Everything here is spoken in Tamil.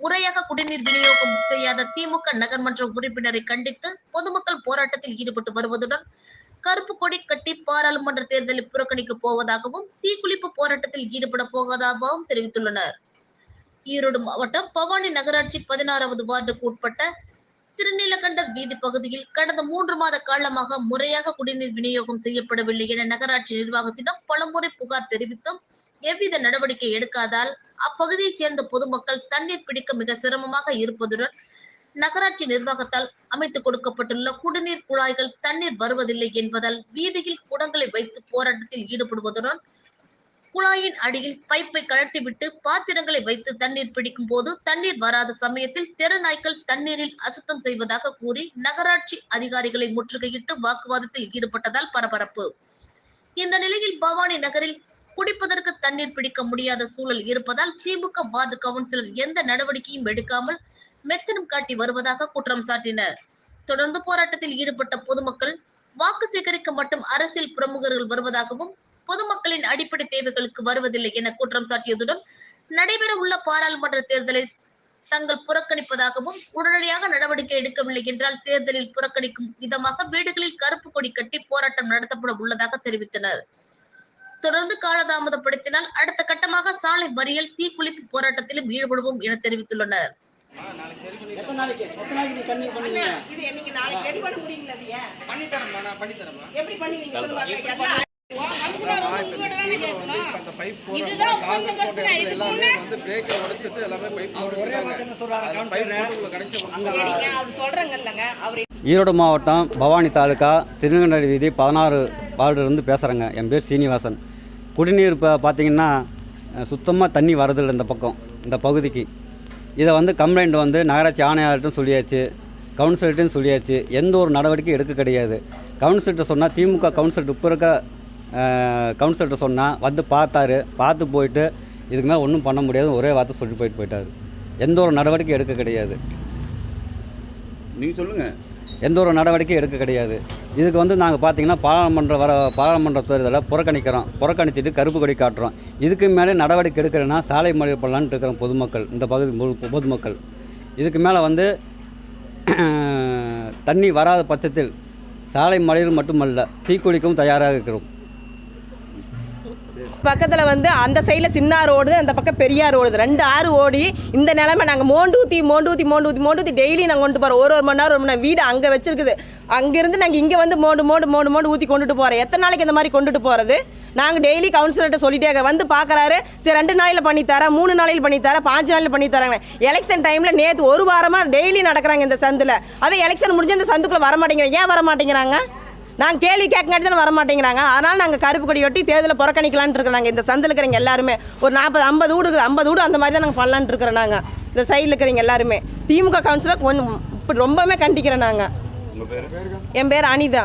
முறையாக குடிநீர் விநியோகம் செய்யாத திமுக நகர்மன்ற உறுப்பினரை கண்டித்து பொதுமக்கள் போராட்டத்தில் ஈடுபட்டு வருவதுடன் கருப்பு கொடி கட்டி பாராளுமன்ற தேர்தலை புறக்கணிக்க போவதாகவும் தீக்குளிப்பு போராட்டத்தில் ஈடுபட போவதாகவும் தெரிவித்துள்ளனர். ஈரோடு மாவட்டம் பவானி நகராட்சி பதினாறாவது வார்டுக்கு உட்பட்ட திருநீலகண்ட வீதி பகுதியில் கடந்த மூன்று மாத காலமாக முறையாக குடிநீர் விநியோகம் செய்யப்படவில்லை என நகராட்சி நிர்வாகத்திடம் பலமுறை புகார் தெரிவித்தும் எவ்வித நடவடிக்கை எடுக்காதால் அப்பகுதியைச் சேர்ந்த பொதுமக்கள் தண்ணீர் பிடிக்க மிக சிரமமாக இருப்பதுடன் நகராட்சி நிர்வாகத்தால் அமைத்துக் கொடுக்கப்பட்டுள்ள குடிநீர் குழாய்கள் தண்ணீர் வருவதில்லை என்பதால் வீதியில் குடங்களை வைத்து போராட்டத்தில் ஈடுபடுவதுடன் குழாயின் அடியில் பைப்பை கழட்டிவிட்டு பாத்திரங்களை வைத்து தண்ணீர் பிடிக்கும் போது தண்ணீர் வராத சமயத்தில் தெருநாய்க்கள் தண்ணீரில் அசுத்தம் செய்வதாக கூறி நகராட்சி அதிகாரிகளை முற்றுகையிட்டு வாக்குவாதத்தில் ஈடுபட்டதால் பரபரப்பு. இந்த நிலையில் பவானி நகரில் குடிப்பதற்கு தண்ணீர் பிடிக்க முடியாத சூழல் இருப்பதால் திமுக வார்டு கவுன்சிலர் எந்த நடவடிக்கையும் எடுக்காமல் மெத்தனம் காட்டி வருவதாக குற்றம் சாட்டினர். தொடர்ந்து போராட்டத்தில் ஈடுபட்ட பொதுமக்கள் வாக்கு சேகரிக்க மட்டும் அரசியல் பிரமுகர்கள் வருவதாகவும் பொதுமக்களின் அடிப்படை தேவைகளுக்கு வருவதில்லை என குற்றம் சாட்டியதுடன் நடைபெற உள்ள பாராளுமன்ற தேர்தலை தங்கள் புறக்கணிப்பதாகவும் உடனடியாக நடவடிக்கை எடுக்கவில்லை என்றால் தேர்தலில் புறக்கணிக்கும் விதமாக வீடுகளில் கருப்பு கொடி கட்டி போராட்டம் நடத்தப்பட உள்ளதாக தெரிவித்தனர். தொடர்ந்து காலதாமதப்படுத்தினால் அடுத்த கட்டமாக சாலை மறியல் தீக்குளிப்பு போராட்டத்திலும் ஈடுபடுவோம் என தெரிவித்துள்ளனர். ஈரோடு மாவட்டம் பவானி தாலுக்கா திருநெல்வேலி வீதி பதினாறு வார்டுலேருந்து பேசுகிறேங்க என் பேர் சீனிவாசன். குடிநீர் இப்போ பார்த்தீங்கன்னா சுத்தமாக தண்ணி வரதில்லை இந்த பக்கம் இந்த பகுதிக்கு. இதை வந்து கம்ப்ளைண்ட் வந்து நகராட்சி ஆணையாளர்கிட்டும் சொல்லியாச்சு கவுன்சிலர்கிட்டையும் சொல்லியாச்சு. எந்த ஒரு நடவடிக்கையும் எடுக்க கிடையாது. கவுன்சிலர்கிட்ட சொன்னால் திமுக கவுன்சிலர் இப்போ இருக்க கவுன்சிலர்கிட்ட சொன்னால் வந்து பார்த்தாரு. பார்த்து போயிட்டு இதுக்கு மேலே ஒன்றும் பண்ண முடியாது. ஒரே வார்த்தை சொல்லிட்டு போயிட்டு போயிட்டாரு. எந்த ஒரு நடவடிக்கையும் எடுக்க கிடையாது. நீங்கள் சொல்லுங்கள் எந்த ஒரு நடவடிக்கையும் எடுக்க கிடையாது. இதுக்கு வந்து நாங்கள் பார்த்தீங்கன்னா பாராளுமன்ற வர பாராளுமன்ற தேர்தலை புறக்கணிக்கிறோம். புறக்கணிச்சிட்டு கருப்பு கொடி காட்டுறோம். இதுக்கு மேலே நடவடிக்கை எடுக்கிறேன்னா சாலை மறியல் பண்ணலான்ட்டு இருக்கிறோம் பொதுமக்கள் இந்த பகுதி பொதுமக்கள். இதுக்கு மேலே வந்து தண்ணி வராத பட்சத்தில் சாலை மழையில் மட்டுமல்ல தீக்குளிக்கவும் தயாராக இருக்கிறோம். பக்கத்தில் வந்து அந்த சைடில் சின்னார் ஓடுது அந்த பக்கம் பெரிய ஆறு ஓடுது. ரெண்டு ஆறு ஓடி இந்த நிலமை நாங்கள் மோண்டூத்தி மோண்டூத்தி மோண்டூத்தி மோண்டூத்தி டெய்லி நாங்கள் கொண்டு போகிறோம் ஒரு ஒரு மணி நேரம் ஒரு மணி நேரம். வீடு அங்கே வச்சிருக்குது. அங்கேருந்து நாங்கள் இங்கே வந்து மோண்டு மோண்டு மோண்டு மோண்டு ஊற்றி கொண்டுட்டு போகிறோம் எத்தனை நாளைக்கு இந்த மாதிரி கொண்டுட்டு போகிறது நாங்கள் டெய்லி கவுன்சிலர்கிட்ட சொல்லிட்டே வந்து பார்க்குறாரு சரி ரெண்டு நாளில் பண்ணித்தரேன் மூணு நாளில் பண்ணித்தரேன் பாஞ்சு நாளில் பண்ணித்தராங்க எலெக்ஷன் டைமில் நேற்று ஒரு வாரமாக டெய்லி நடக்கிறாங்க இந்த சந்தில். அதே எலெக்ஷன் முடிஞ்சு இந்த சந்துக்குள்ளே வர மாட்டேங்கிறாங்க ஏன் வர மாட்டேங்கிறாங்க நாங்கள் கேள்வி கேட்காட்டி தானே வர மாட்டேங்கிறாங்க. அதனால் நாங்கள் கருப்பு கொடி ஒட்டி தேர்தலை புறக்கணிக்கலான்ட்டு இருக்கிறாங்க இந்த சந்தில் இருக்கிறவங்க எல்லாருமே. ஒரு நாற்பது ஐம்பது வீடு இருக்குது. ஐம்பது வீடு அந்த மாதிரி தான் நாங்கள் பண்ணலான்ட்டு இருக்கிறோம் நாங்கள் இந்த சைடில் இருக்கிறவங்க எல்லாருமே. திமுக கவுன்சிலர் கொஞ்சம் இப்படி ரொம்பவுமே கண்டிக்கிறோம் நாங்கள் என் பேர் அனிதா.